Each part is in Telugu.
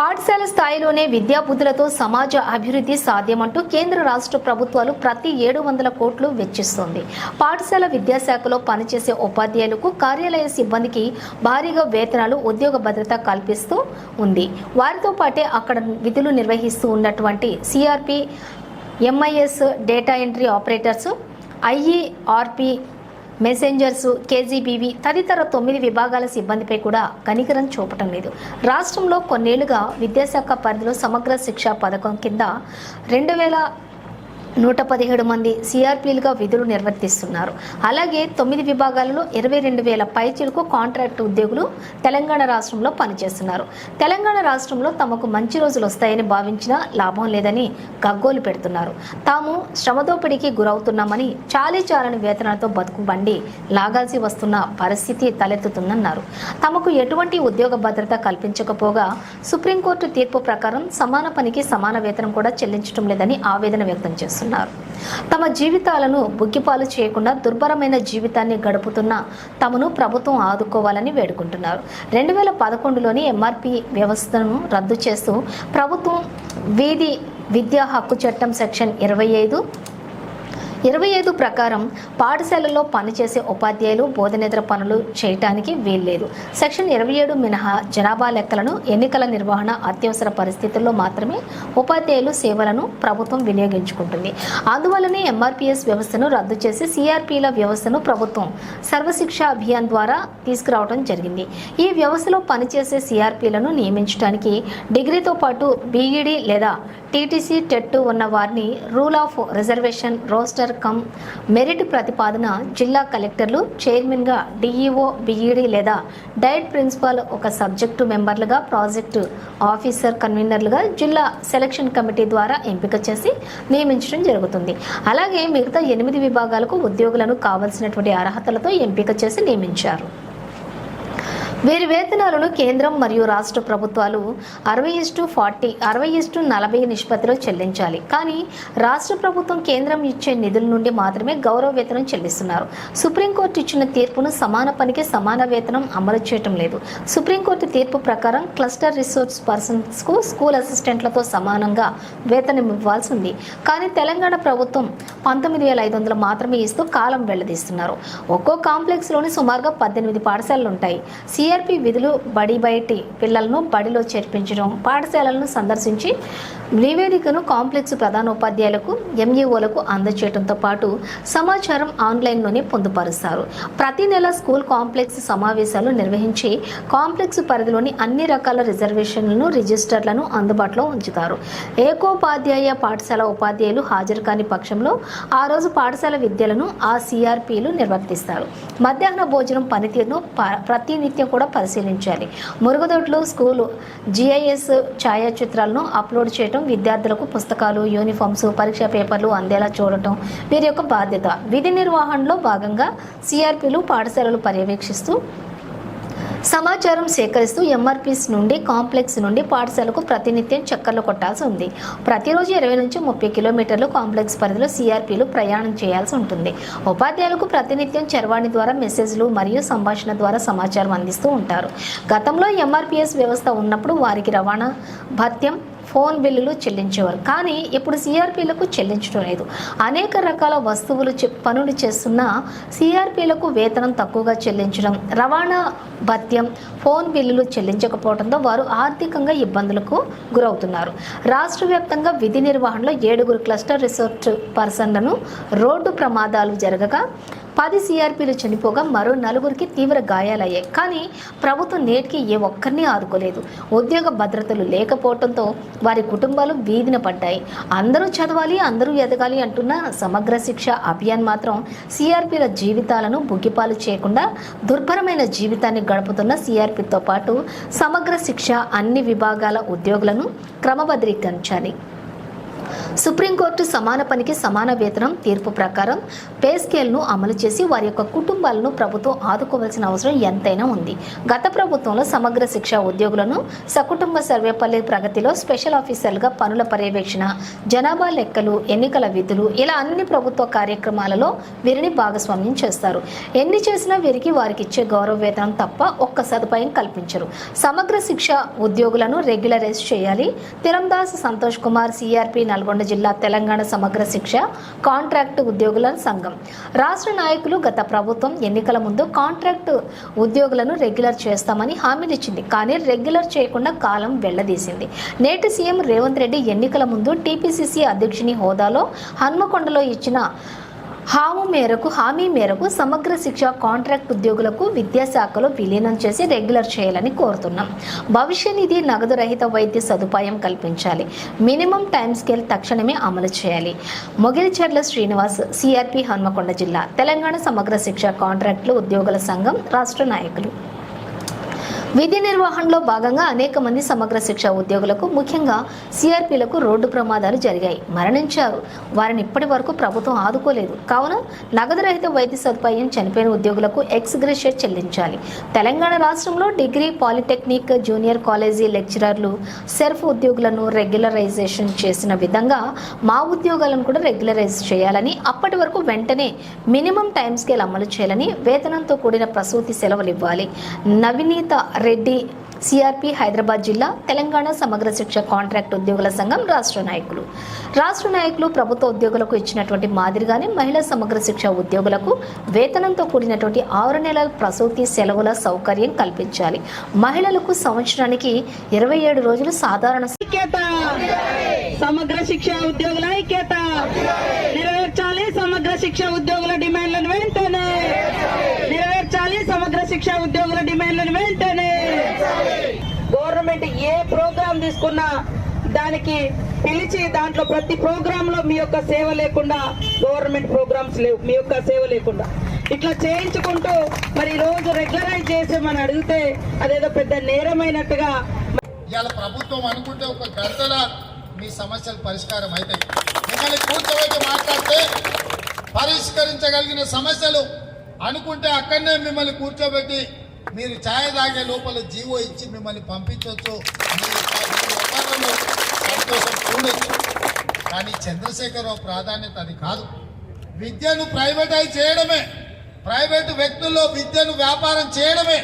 పాఠశాల స్థాయిలోనే విద్యాబుద్ధులతో సమాజ అభివృద్ధి సాధ్యమంటూ కేంద్ర రాష్ట్ర ప్రభుత్వాలు ప్రతి ఏడు వందల కోట్లు వెచ్చిస్తుంది. పాఠశాల విద్యాశాఖలో పనిచేసే ఉపాధ్యాయులకు కార్యాలయ సిబ్బందికి భారీగా వేతనాలు ఉద్యోగ భద్రత కల్పిస్తూ ఉంది. వారితో పాటే అక్కడ విధులు నిర్వహిస్తూ ఉన్నటువంటి CRP MIS data entry operators IERP messengers KGBV తదితర తొమ్మిది విభాగాల సిబ్బందిపై కూడా కనికరం చూపటం లేదు. రాష్ట్రంలో కొన్నేళ్ళుగా విద్యాశాఖ పరిధిలో సమగ్ర శిక్ష పథకం కింద రెండు వేల నూట పదిహేడు మంది సిఆర్పీలుగా విధులు నిర్వర్తిస్తున్నారు. అలాగే తొమ్మిది విభాగాలలో ఇరవై రెండు వేల పైచీలకు కాంట్రాక్ట్ ఉద్యోగులు తెలంగాణ రాష్ట్రంలో పనిచేస్తున్నారు. తెలంగాణ రాష్ట్రంలో తమకు మంచి రోజులు వస్తాయని భావించినా లాభం లేదని గగ్గోలు పెడుతున్నారు. తాము శ్రమదోపిడికి గురవుతున్నామని చాలీ చాలని వేతనాలతో బతుకు బండి లాగాల్సి వస్తున్న పరిస్థితి తలెత్తుతుందన్నారు. తమకు ఎటువంటి ఉద్యోగ భద్రత కల్పించకపోగా సుప్రీంకోర్టు తీర్పు ప్రకారం సమాన పనికి సమాన వేతనం కూడా చెల్లించడం లేదని ఆవేదన వ్యక్తం చేస్తున్నారు తమ జీవితాలను బుగ్గిపాలు చేయకుండా దుర్భరమైన జీవితాన్ని గడుపుతున్న తమను ప్రభుత్వం ఆదుకోవాలని వేడుకుంటున్నారు. రెండు వేల పదకొండులోని ఎంఆర్పి వ్యవస్థను రద్దు చేస్తూ ప్రభుత్వం వీధి విద్యా హక్కు చట్టం సెక్షన్ ఇరవై ఐదు ఇరవై ఐదు ప్రకారం పాఠశాలలో పనిచేసే ఉపాధ్యాయులు బోధనేతర పనులు చేయటానికి వీల్లేదు. సెక్షన్ ఇరవై ఏడు మినహా జనాభా లెక్కలను ఎన్నికల నిర్వహణ అత్యవసర పరిస్థితుల్లో మాత్రమే ఉపాధ్యాయులు సేవలను ప్రభుత్వం వినియోగించుకుంటుంది. అందువల్లనే ఎంఆర్పిఎస్ వ్యవస్థను రద్దు చేసి సిఆర్పిల వ్యవస్థను ప్రభుత్వం సర్వశిక్ష అభియాన్ ద్వారా తీసుకురావడం జరిగింది. ఈ వ్యవస్థలో పనిచేసే సిఆర్పిలను నియమించడానికి డిగ్రీతో పాటు బీఈడి లేదా టీటీసీ టెట్టు ఉన్న వారిని rule of reservation roster cum merit ప్రతిపాదన జిల్లా కలెక్టర్లు చైర్మన్గా డిఈఓ బీఈడి లేదా డైట్ ప్రిన్సిపాల్ ఒక సబ్జెక్టు మెంబర్లుగా ప్రాజెక్టు ఆఫీసర్ కన్వీనర్లుగా జిల్లా సెలక్షన్ కమిటీ ద్వారా ఎంపిక చేసి నియమించడం జరుగుతుంది. అలాగే మిగతా ఎనిమిది విభాగాలకు ఉద్యోగులను కావలసినటువంటి అర్హతలతో ఎంపిక చేసి నియమించారు. వీరి వేతనాలను కేంద్రం మరియు రాష్ట్ర ప్రభుత్వాలు అరవై ఇస్టు ఫార్టీ అరవై ఇస్టు నలభై నిష్పత్తిలో చెల్లించాలి. కానీ రాష్ట్ర ప్రభుత్వం కేంద్రం ఇచ్చే నిధుల నుండి మాత్రమే గౌరవ వేతనం చెల్లిస్తున్నారు. సుప్రీంకోర్టు ఇచ్చిన తీర్పును సమాన పనికి సమాన వేతనం అమలు చేయటం లేదు. సుప్రీంకోర్టు తీర్పు ప్రకారం క్లస్టర్ రిసోర్స్ పర్సన్స్కు స్కూల్ అసిస్టెంట్లతో సమానంగా వేతనం ఇవ్వాల్సి ఉంది. కానీ తెలంగాణ ప్రభుత్వం పంతొమ్మిది వేల ఐదు వందలు మాత్రమే ఇస్తూ కాలం వెళ్ళదీస్తున్నారు. ఒక్కో కాంప్లెక్స్లోని సుమారుగా పద్దెనిమిది పాఠశాలలు ఉంటాయి. సిఆర్పి విధులు బడి బయటి పిల్లలను బడిలో చేర్పించడం పాఠశాలలను సందర్శించి నివేదికను కాంప్లెక్స్ ప్రధానోపాధ్యాయులకు ఎంఈఓలకు అందచేయడంతో పాటు సమాచారం ఆన్లైన్లోనే పొందుపరుస్తారు. ప్రతి నెల స్కూల్ కాంప్లెక్స్ సమావేశాలు నిర్వహించి కాంప్లెక్స్ పరిధిలోని అన్ని రకాల రిజర్వేషన్లను రిజిస్టర్లను అందుబాటులో ఉంచుతారు. ఏకోపాధ్యాయ పాఠశాల ఉపాధ్యాయులు హాజరు కాని పక్షంలో ఆ రోజు పాఠశాల విద్యలను ఆ సిఆర్పిలు నిర్వర్తిస్తారు. మధ్యాహ్న భోజనం పనితీరును ప- ప్రతినిత్యం కూడా పరిశీలించాలి. మురుగుదొడ్లు స్కూలు జిఐఎస్ ఛాయాచిత్రాలను అప్లోడ్ చేయడం విద్యార్థులకు పుస్తకాలు యూనిఫామ్స్ పరీక్ష పేపర్లు అందేలా చూడటం వీరి యొక్క బాధ్యత. విధి నిర్వహణలో భాగంగా సిఆర్పిలు పాఠశాలలు పర్యవేక్షిస్తూ సమాచారం సేకరిస్తూ ఎంఆర్పీస్ నుండి కాంప్లెక్స్ నుండి పాఠశాలకు ప్రతినిత్యం చక్కర్లు కొట్టాల్సి ఉంది. ప్రతిరోజు ఇరవై నుంచి ముప్పై కిలోమీటర్లు కాంప్లెక్స్ పరిధిలో సిఆర్పీలు ప్రయాణం చేయాల్సి ఉంటుంది. ఉపాధ్యాయులకు ప్రతినిత్యం చరవాణి ద్వారా మెసేజ్లు మరియు సంభాషణ ద్వారా సమాచారం అందిస్తూ ఉంటారు. గతంలో ఎంఆర్పిఎస్ వ్యవస్థ ఉన్నప్పుడు వారికి రవాణా భత్యం ఫోన్ బిల్లులు చెల్లించేవారు. కానీ ఇప్పుడు సిఆర్పీలకు చెల్లించడం లేదు. అనేక రకాల వస్తువులు పనులు చేస్తున్న సిఆర్పీలకు వేతనం తక్కువగా చెల్లించడం రవాణా భత్యం ఫోన్ బిల్లులు చెల్లించకపోవడంతో వారు ఆర్థికంగా ఇబ్బందులకు గురవుతున్నారు. రాష్ట్ర వ్యాప్తంగా విధి నిర్వహణలో ఏడుగురు క్లస్టర్ రిసోర్ట్ పర్సన్లను రోడ్డు ప్రమాదాలు జరగగా పది సిఆర్పీలు చనిపోగా మరో నలుగురికి తీవ్ర గాయాలయ్యాయి. కానీ ప్రభుత్వం నేటికి ఏ ఒక్కరిని ఆదుకోలేదు. ఉద్యోగ భద్రతలు లేకపోవడంతో వారి కుటుంబాలు వీధిన పడ్డాయి. అందరూ చదవాలి అందరూ ఎదగాలి అంటున్న సమగ్ర శిక్ష అభియాన్ మాత్రం సిఆర్పీల జీవితాలను బుగ్గిపాలు చేయకుండా దుర్భరమైన జీవితాన్ని గడుపుతున్న సిఆర్పీతో పాటు సమగ్ర శిక్ష అన్ని విభాగాల ఉద్యోగులను క్రమబద్ధీకరించాలి. సుప్రీంకోర్టు సమాన పనికి సమాన వేతనం తీర్పు ప్రకారం పే స్కేల్ను అమలు చేసి వారి యొక్క కుటుంబాలను ప్రభుత్వం ఆదుకోవాల్సిన అవసరం ఎంతైనా ఉంది. గత ప్రభుత్వంలో సమగ్ర శిక్ష ఉద్యోగులను సకుటుంబ సర్వేపల్లి ప్రగతిలో స్పెషల్ ఆఫీసర్లుగా పనుల పర్యవేక్షణ జనాభా లెక్కలు ఎన్నికల విధులు ఇలా అన్ని ప్రభుత్వ కార్యక్రమాలలో వీరిని భాగస్వామ్యం చేస్తారు. ఎన్ని చేసినా వీరికి వారికి ఇచ్చే గౌరవ వేతనం తప్ప ఒక్క సదుపాయం కల్పించరు. సమగ్ర శిక్ష ఉద్యోగులను రెగ్యులరైజ్ చేయాలి. తిరందాస్ సంతోష్ కుమార్ సిఆర్పి నల్గొండ జిల్లా తెలంగాణ సమగ్ర శిక్ష కాంట్రాక్ట్ ఉద్యోగుల సంఘం. రాష్ట్ర నాయకులు గత ప్రభుత్వం ఎన్నికల ముందు కాంట్రాక్టు ఉద్యోగులను రెగ్యులర్ చేస్తామని హామీనిచ్చింది కానీ రెగ్యులర్ చేయకుండా కాలం వెళ్ళదీసింది. నేటి సీఎం రేవంత్ రెడ్డి ఎన్నికల ముందు టీపీసీసీ అధ్యక్షుని హోదాలో హన్మకొండలో ఇచ్చిన హామీ మేరకు హామీ మేరకు సమగ్ర శిక్ష కాంట్రాక్ట్ ఉద్యోగులకు విద్యాశాఖలో విలీనం చేసి రెగ్యులర్ చేయాలని కోరుతున్నాం. భవిష్య నిధి నగదు రహిత వైద్య సదుపాయం కల్పించాలి. మినిమం టైం స్కేల్ తక్షణమే అమలు చేయాలి. మొగిలిచెర్ల శ్రీనివాస్ సిఆర్పి హన్మకొండ జిల్లా. తెలంగాణ సమగ్ర శిక్ష కాంట్రాక్టులు ఉద్యోగుల సంఘం రాష్ట్ర నాయకులు. విధి నిర్వహణలో భాగంగా అనేక మంది సమగ్ర శిక్ష ఉద్యోగులకు ముఖ్యంగా సిఆర్పీలకు రోడ్డు ప్రమాదాలు జరిగాయి. మరణించారు. వారిని ఇప్పటి వరకు ప్రభుత్వం ఆదుకోలేదు. కావున నగదు రహిత వైద్య సదుపాయం చనిపోయిన ఉద్యోగులకు ఎక్స్ చెల్లించాలి. తెలంగాణ రాష్ట్రంలో డిగ్రీ పాలిటెక్నిక్ జూనియర్ కాలేజీ లెక్చరర్లు సెర్ఫ్ ఉద్యోగులను రెగ్యులరైజేషన్ చేసిన విధంగా మా ఉద్యోగాలను కూడా రెగ్యులరైజ్ చేయాలని అప్పటి వరకు వెంటనే మినిమం టైం స్కేల్ అమలు చేయాలని వేతనంతో కూడిన ప్రసూతి సెలవులు ఇవ్వాలి. నవనీత రెడ్డి సిఆర్పి హైదరాబాద్ జిల్లా తెలంగాణ సమగ్ర శిక్ష కాంట్రాక్ట్ ఉద్యోగుల సంఘం రాష్ట్ర నాయకులు. రాష్ట్ర నాయకులు ప్రభుత్వ ఉద్యోగులకు ఇచ్చినటువంటి మాదిరిగానే మహిళా సమగ్ర శిక్ష ఉద్యోగులకు వేతనంతో కూడినటువంటి ఆరు నెలల ప్రసూతి సెలవుల సౌకర్యం కల్పించాలి. మహిళలకు సంవత్సరానికి ఇరవై ఏడు రోజులు సాధారణ సమగ్ర శిక్ష ఉద్యోగుల ఐక్యత! నెరవేర్చాలి సమగ్ర శిక్ష ఉద్యోగుల డిమాండ్ వెంటనే నెరవేర్చాలి సమగ్ర శిక్ష ఉద్యోగుల డిమాండ్లను వెంటనే గవర్నమెంట్ ఏ ప్రోగ్రామ్ తీసుకున్న దానికి పిలిచి దాంట్లో ప్రతి ప్రోగ్రామ్లో మీ యొక్క సేవ లేకుండా గవర్నమెంట్ ప్రోగ్రామ్స్ లేవు. మీ యొక్క సేవ లేకుండా. ఇట్లా చేయించుకుంటూ మరి రోజు రెగ్యులరైజ్ చేసేమని అడిగితే అదేదో పెద్ద నేరమైనట్టుగా ఇవాళ ప్రభుత్వం అనుకుంటే ఒక గంటల మీ సమస్యలు పరిష్కారం అవుతాయి మిమ్మల్ని కూర్చోబెట్టి మాట్లాడితే పరిష్కరించగలిగిన సమస్యలు అనుకుంటే అక్కడనే మిమ్మల్ని కూర్చోబెట్టి మీరు ఛాయ్ తాగే లోపల జీవో ఇచ్చి మిమ్మల్ని పంపించవచ్చు సంతోషం చూడొచ్చు కానీ చంద్రశేఖరరావు ప్రాధాన్యత అది కాదు. విద్యను ప్రైవేటైజ్ చేయడమే. ప్రైవేటు వ్యక్తుల్లో విద్యను వ్యాపారం చేయడమే.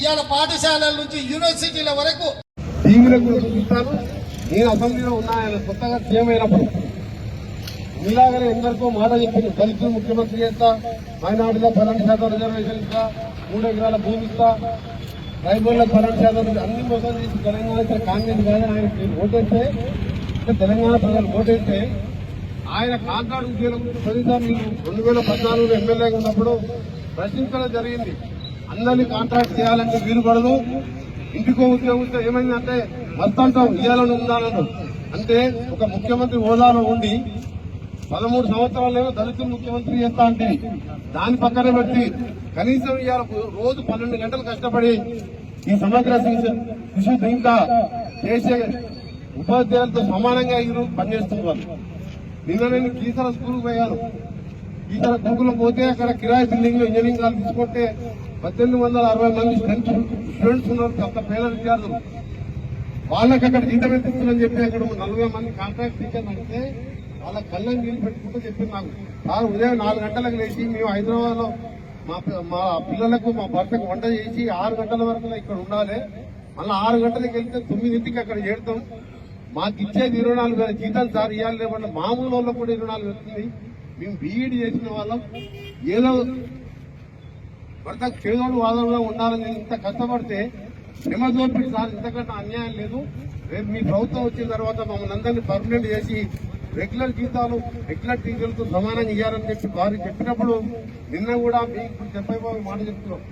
ఇవాళ పాఠశాలల నుంచి యూనివర్సిటీల వరకు టీవీలో కూడా చూపిస్తాను నేను అసెంబ్లీలో ఉన్నాయని కొత్తగా సీఎం అయినప్పుడు. మీలాగనే ఎందరికో మాట చెప్పింది దళితులు ముఖ్యమంత్రి చేస్తా మైనార్టీలో పన్నెండు శాతం రిజర్వేషన్ ఇస్తా మూడు ఎకరాల భూమి ఇస్తా ట్రైబల్లో పన్నెండు శాతం అన్ని మోసం చేసి తెలంగాణ ఇక్కడ కాంగ్రెస్ కానీ ఆయన ఓటేస్తే అంటే తెలంగాణ ప్రజలు ఓటేస్తే ఆయన కాంట్రాక్ట్ ఉద్యోగం తొలిసారి రెండు వేల పద్నాలుగులో ఎమ్మెల్యేగా ఉన్నప్పుడు ప్రశ్నించడం జరిగింది. అందరినీ కాంట్రాక్ట్ చేయాలంటే వీలు పడదు. ఇంటికో ఉద్యోగంతో ఏమైందంటే మొత్తం ఇయ్యాలని ఉండాలను అంటే ఒక ముఖ్యమంత్రి హోదాలో ఉండి పదమూడు సంవత్సరాలేమో దళితులు ముఖ్యమంత్రి చేస్తా అంటే దాని పక్కన పెట్టి కనీసం ఇవాళ రోజు పన్నెండు గంటలు కష్టపడి ఈ సమగ్ర శిశు శిశు దీంట్లో చేసే ఉపాధ్యాయులతో సమానంగా ఇరు పనిచేస్తున్నారు. నిన్న నేను కీసర స్కూల్కి పోయాను. కీసర స్కూల్లో పోతే అక్కడ కిరాయి బిల్డింగ్లో ఇంజనీరింగ్ కాలు తీసుకుంటే పద్దెనిమిది వందల అరవై మంది స్టూడెంట్స్ స్టూడెంట్స్ ఉన్నారు అంత పేద విద్యార్థులు. వాళ్ళకి అక్కడ జీతం ఎంత చెప్పి అక్కడ నలభై మంది కాంట్రాక్ట్ టీచర్ అంటే వాళ్ళ కళ్ళని నీళ్ళు పెట్టుకుంటూ చెప్పింది నాకు. సార్ ఉదయం నాలుగు గంటలకు లేచి మేము హైదరాబాద్లో మా మా పిల్లలకు మా భర్తకు వంట చేసి ఆరు గంటల వరకు ఇక్కడ ఉండాలి. మళ్ళీ ఆరు గంటలకు వెళ్తే తొమ్మిదింటికి అక్కడ చేరుతాం. మాకు ఇచ్చేది ఇరవై నాలుగు వేల జీతం సార్ ఇవ్వాలి లేకుండా మామూలు వాళ్ళకు కూడా ఇరవై నాలుగు వెళ్తుంది మేము బీఈడి చేసిన వాళ్ళం. ఏదో భర్త చేదోడు వాదనలో ఉండాలని ఇంత కష్టపడితే నిమ్మదోపిడి సార్ ఇంతకంటే అన్యాయం లేదు. రేపు మీ ప్రభుత్వం వచ్చిన తర్వాత మమ్మల్ని అందరినీ పర్మనెంట్ చేసి రెగ్యులర్ జీతాలు రెగ్యులర్ టీచర్లతో సమానంగా చేయాలని చెప్పి వారు చెప్పినప్పుడు నిన్న కూడా మీకు చెప్పే మాట చెప్తున్నాం.